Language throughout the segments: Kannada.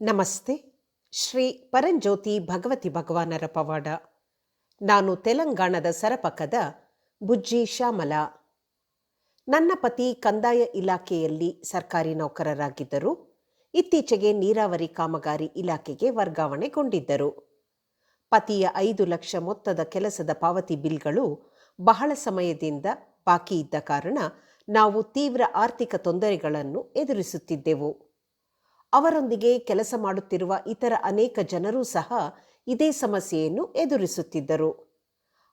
ನಮಸ್ತೆ. ಶ್ರೀ ಪರಂಜ್ಯೋತಿ ಭಗವತಿ ಭಗವಾನರ ಪವಾಡ. ನಾನು ತೆಲಂಗಾಣದ ಸರಪಕದ ಬುಜ್ಜಿ ಶ್ಯಾಮಲ. ನನ್ನ ಪತಿ ಕಂದಾಯ ಇಲಾಖೆಯಲ್ಲಿ ಸರ್ಕಾರಿ ನೌಕರರಾಗಿದ್ದರು. ಇತ್ತೀಚೆಗೆ ನೀರಾವರಿ ಕಾಮಗಾರಿ ಇಲಾಖೆಗೆ ವರ್ಗಾವಣೆಗೊಂಡಿದ್ದರು. ಪತಿಯ ಐದು ಲಕ್ಷ ಮೊತ್ತದ ಕೆಲಸದ ಪಾವತಿ ಬಿಲ್ಗಳು ಬಹಳ ಸಮಯದಿಂದ ಬಾಕಿ ಇದ್ದ ಕಾರಣ ನಾವು ತೀವ್ರ ಆರ್ಥಿಕ ತೊಂದರೆಗಳನ್ನು ಎದುರಿಸುತ್ತಿದ್ದೆವು. ಅವರೊಂದಿಗೆ ಕೆಲಸ ಮಾಡುತ್ತಿರುವ ಇತರ ಅನೇಕ ಜನರೂ ಸಹ ಇದೇ ಸಮಸ್ಯೆಯನ್ನು ಎದುರಿಸುತ್ತಿದ್ದರು.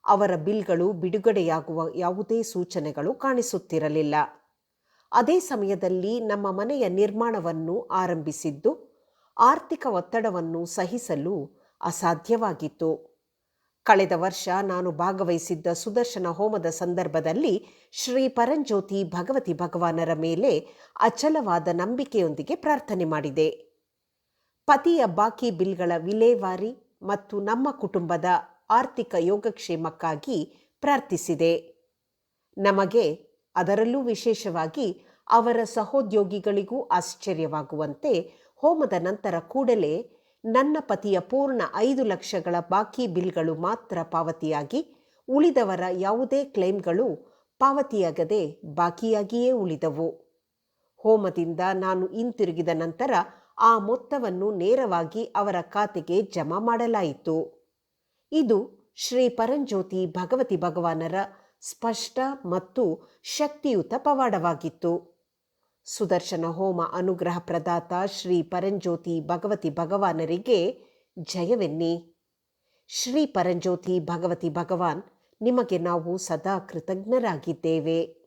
ಅವರ ಬಿಲ್ಗಳು ಬಿಡುಗಡೆಯಾಗುವ ಯಾವುದೇ ಸೂಚನೆಗಳು ಕಾಣಿಸುತ್ತಿರಲಿಲ್ಲ. ಅದೇ ಸಮಯದಲ್ಲಿ ನಮ್ಮ ಮನೆಯ ನಿರ್ಮಾಣವನ್ನು ಆರಂಭಿಸಿದ್ದು, ಆರ್ಥಿಕ ಒತ್ತಡವನ್ನು ಸಹಿಸಲು ಅಸಾಧ್ಯವಾಗಿತ್ತು. ಕಳೆದ ವರ್ಷ ನಾನು ಭಾಗವಹಿಸಿದ್ದ ಸುದರ್ಶನ ಹೋಮದ ಸಂದರ್ಭದಲ್ಲಿ ಶ್ರೀ ಪರಂಜ್ಯೋತಿ ಭಗವತಿ ಭಗವಾನರ ಮೇಲೆ ಅಚಲವಾದ ನಂಬಿಕೆಯೊಂದಿಗೆ ಪ್ರಾರ್ಥನೆ ಮಾಡಿದೆ. ಪತಿಯ ಬಾಕಿ ಬಿಲ್ಗಳ ವಿಲೇವಾರಿ ಮತ್ತು ನಮ್ಮ ಕುಟುಂಬದ ಆರ್ಥಿಕ ಯೋಗಕ್ಷೇಮಕ್ಕಾಗಿ ಪ್ರಾರ್ಥಿಸಿದೆ. ನಮಗೆ ಅದರಲ್ಲೂ ವಿಶೇಷವಾಗಿ ಅವರ ಸಹೋದ್ಯೋಗಿಗಳಿಗೂ ಆಶ್ಚರ್ಯವಾಗುವಂತೆ ಹೋಮದ ನಂತರ ಕೂಡಲೇ ನನ್ನ ಪತಿಯ ಪೂರ್ಣ ಐದು ಲಕ್ಷಗಳ ಬಾಕಿ ಬಿಲ್ಗಳು ಮಾತ್ರ ಪಾವತಿಯಾಗಿ ಉಳಿದವರ ಯಾವುದೇ ಕ್ಲೈಮ್ಗಳು ಪಾವತಿಯಾಗದೆ ಬಾಕಿಯಾಗಿಯೇ ಉಳಿದವು. ಹೋಮದಿಂದ ನಾನು ಹಿಂತಿರುಗಿದ ನಂತರ ಆ ಮೊತ್ತವನ್ನು ನೇರವಾಗಿ ಅವರ ಖಾತೆಗೆ ಜಮಾ ಮಾಡಲಾಯಿತು. ಇದು ಶ್ರೀ ಪರಂಜ್ಯೋತಿ ಭಗವತಿ ಭಗವಾನರ ಸ್ಪಷ್ಟ ಮತ್ತು ಶಕ್ತಿಯುತ ಪವಾಡವಾಗಿತ್ತು. ಸುದರ್ಶನ ಹೋಮ ಅನುಗ್ರಹ ಪ್ರದಾತ ಶ್ರೀ ಪರಂಜ್ಯೋತಿ ಭಗವತಿ ಭಗವಾನರಿಗೆ ಜಯವೆನ್ನಿ. ಶ್ರೀ ಪರಂಜ್ಯೋತಿ ಭಗವತಿ ಭಗವಾನ್, ನಿಮಗೆ ನಾವು ಸದಾ ಕೃತಜ್ಞರಾಗಿದ್ದೇವೆ.